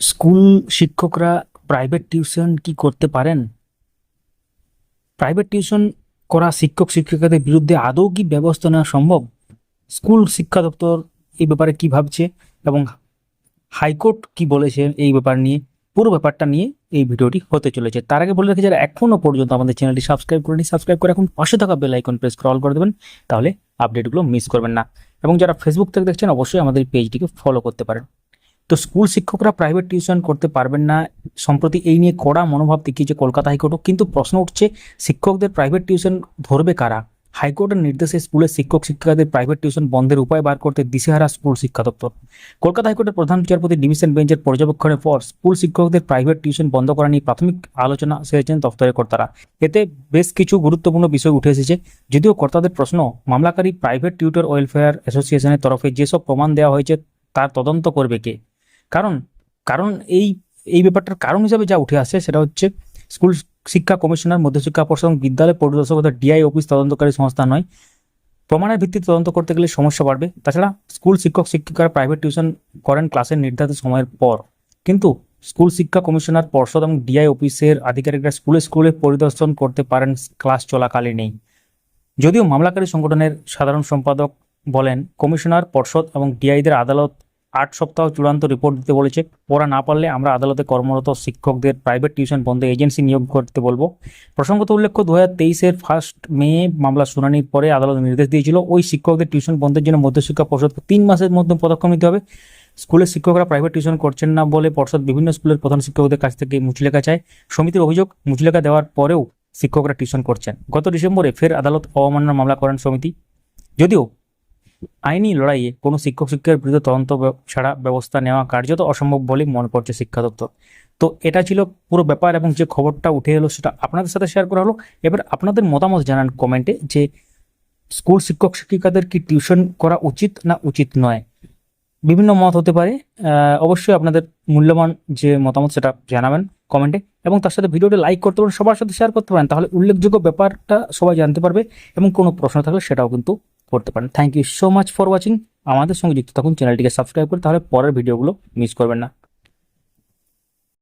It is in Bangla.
স্কুল শিক্ষকরা প্রাইভেট টিউশন কি করতে পারেন? প্রাইভেট টিউশন করা শিক্ষক শিক্ষিকাদের বিরুদ্ধে আদৌ কি ব্যবস্থা নেওয়া সম্ভব? স্কুল শিক্ষা দপ্তর এই ব্যাপারে কি ভাবছে? এবং হাইকোর্ট কি বলেছে এই ব্যাপার নিয়ে? পুরো ব্যাপারটা নিয়ে এই ভিডিওটি হতে চলেছে। তার আগে বলে রাখি, যারা এখনও পর্যন্ত আমাদের চ্যানেলটি সাবস্ক্রাইব করেনি সাবস্ক্রাইব করে এখন পাশে থাকা বেল আইকন প্রেস করে অল করে দেবেন, তাহলে আপডেটগুলো মিস করবেন না। এবং যারা ফেসবুক থেকে দেখছেন, অবশ্যই আমাদের পেজটিকে ফলো করতে পারেন। তো স্কুল শিক্ষকরা প্রাইভেট টিউশন করতে পারবেন না। সম্প্রতি এই নিয়ে কড়া মনোভাব দেখিয়েছে কলকাতা হাইকোর্টও কিন্তু প্রশ্ন উঠছে, শিক্ষকদের প্রাইভেট টিউশন ধরবে কারা? হাইকোর্টের নির্দেশে স্কুলের শিক্ষক শিক্ষিকাদের প্রাইভেট টিউশন বন্ধের উপায় বার করতে দিশেহারা স্কুল শিক্ষা দপ্তর। কলকাতা হাইকোর্টের প্রধান বিচারপতি ডিভিশন বেঞ্চের পর্যবেক্ষণের পর স্কুল শিক্ষকদের প্রাইভেট টিউশন বন্ধ করা নিয়ে প্রাথমিক আলোচনা সেরেছেন দপ্তরের কর্তারা। এতে বেশ কিছু গুরুত্বপূর্ণ বিষয় উঠে এসেছে। যদিও কর্তাদের প্রশ্ন, মামলাকারী প্রাইভেট টিউটর ওয়েলফেয়ার অ্যাসোসিয়েশনের তরফে যেসব প্রমাণ দেওয়া হয়েছে, তার তদন্ত করবে কে? কারণ কারণ এই এই ব্যাপারটার কারণ হিসাবে যা উঠে আসে সেটা হচ্ছে স্কুল শিক্ষা কমিশনার মধ্যশিক্ষা পর্ষদ এবং বিদ্যালয় পরিদর্শক অর্থাৎ ডিআই অফিস, তদন্তকারী সংস্থা নয়। প্রমাণের ভিত্তিতে তদন্ত করতে গেলে সমস্যা বাড়বে। তাছাড়া স্কুল শিক্ষক, শিক্ষিকারা প্রাইভেট টিউশন করেন ক্লাসের নির্ধারিত সময়ের পর। কিন্তু স্কুল শিক্ষা কমিশনার, পর্ষদ এবং ডিআই অফিসের আধিকারিকরা স্কুলে স্কুলে পরিদর্শন করতে পারেন ক্লাস চলাকালীনই। যদিও মামলাকারী সংগঠনের সাধারণ সম্পাদক বলেন, কমিশনার, পর্ষদ এবং ডিআইদের আদালত আট সপ্তাহ চূড়ান্ত রিপোর্ট দিতে বলেছে। ওরা না পারলে আমরা আদালতে কর্মরত শিক্ষকদের প্রাইভেট টিউশন বন্ধে এজেন্সি নিয়োগ করতে বলব। প্রসঙ্গত উল্লেখ্য দু হাজার তেইশের ফার্স্ট মে মামলা শুনানির পরে আদালত নির্দেশ দিয়েছিল, ওই শিক্ষকদের টিউশন বন্ধের জন্য মধ্যশিক্ষা পর্ষদ তিন মাসের মধ্যে পদক্ষেপ নিতে হবে। স্কুলের শিক্ষকরা প্রাইভেট টিউশন করছেন না বলে পর্ষদ বিভিন্ন স্কুলের প্রধান শিক্ষকদের কাছ থেকে মুচলেখা চায়। সমিতির অভিযোগ, মুচলেখা দেওয়ার পরেও শিক্ষকরা টিউশন করছেন। গত ডিসেম্বরে ফের আদালত অবমাননার মামলা করেন সমিতি। যদিও আইনি লড়াইয়ে কোনো শিক্ষক শিক্ষকের বিরুদ্ধে তদন্ত ছাড়া ব্যবস্থা নেওয়া কার্যত অসম্ভব বলেই মনে করছে শিক্ষা দপ্তর। তো এটা ছিল পুরো ব্যাপার এবং যে খবরটা উঠে এলো সেটা আপনাদের সাথে শেয়ার করা হলো। এবার আপনাদের মতামত জানান কমেন্টে যে স্কুল শিক্ষক শিক্ষিকাদের কি টিউশন করা উচিত না উচিত নয়? বিভিন্ন মত হতে পারে। অবশ্যই আপনাদের মূল্যবান যে মতামত সেটা জানাবেন কমেন্টে এবং তার সাথে ভিডিওটি লাইক করতে পারেন, সবার সাথে শেয়ার করতে পারেন। তাহলে উল্লেখযোগ্য ব্যাপারটা সবাই জানতে পারবে এবং কোনো প্রশ্ন থাকলে সেটাও কিন্তু করতে পারেন। Thank you so much for watching আমাদের সঙ্গে যুক্ত থাকুন, চ্যানেলটিকে সাবস্ক্রাইব করে, তাহলে পরের ভিডিওগুলো মিস করবেন না।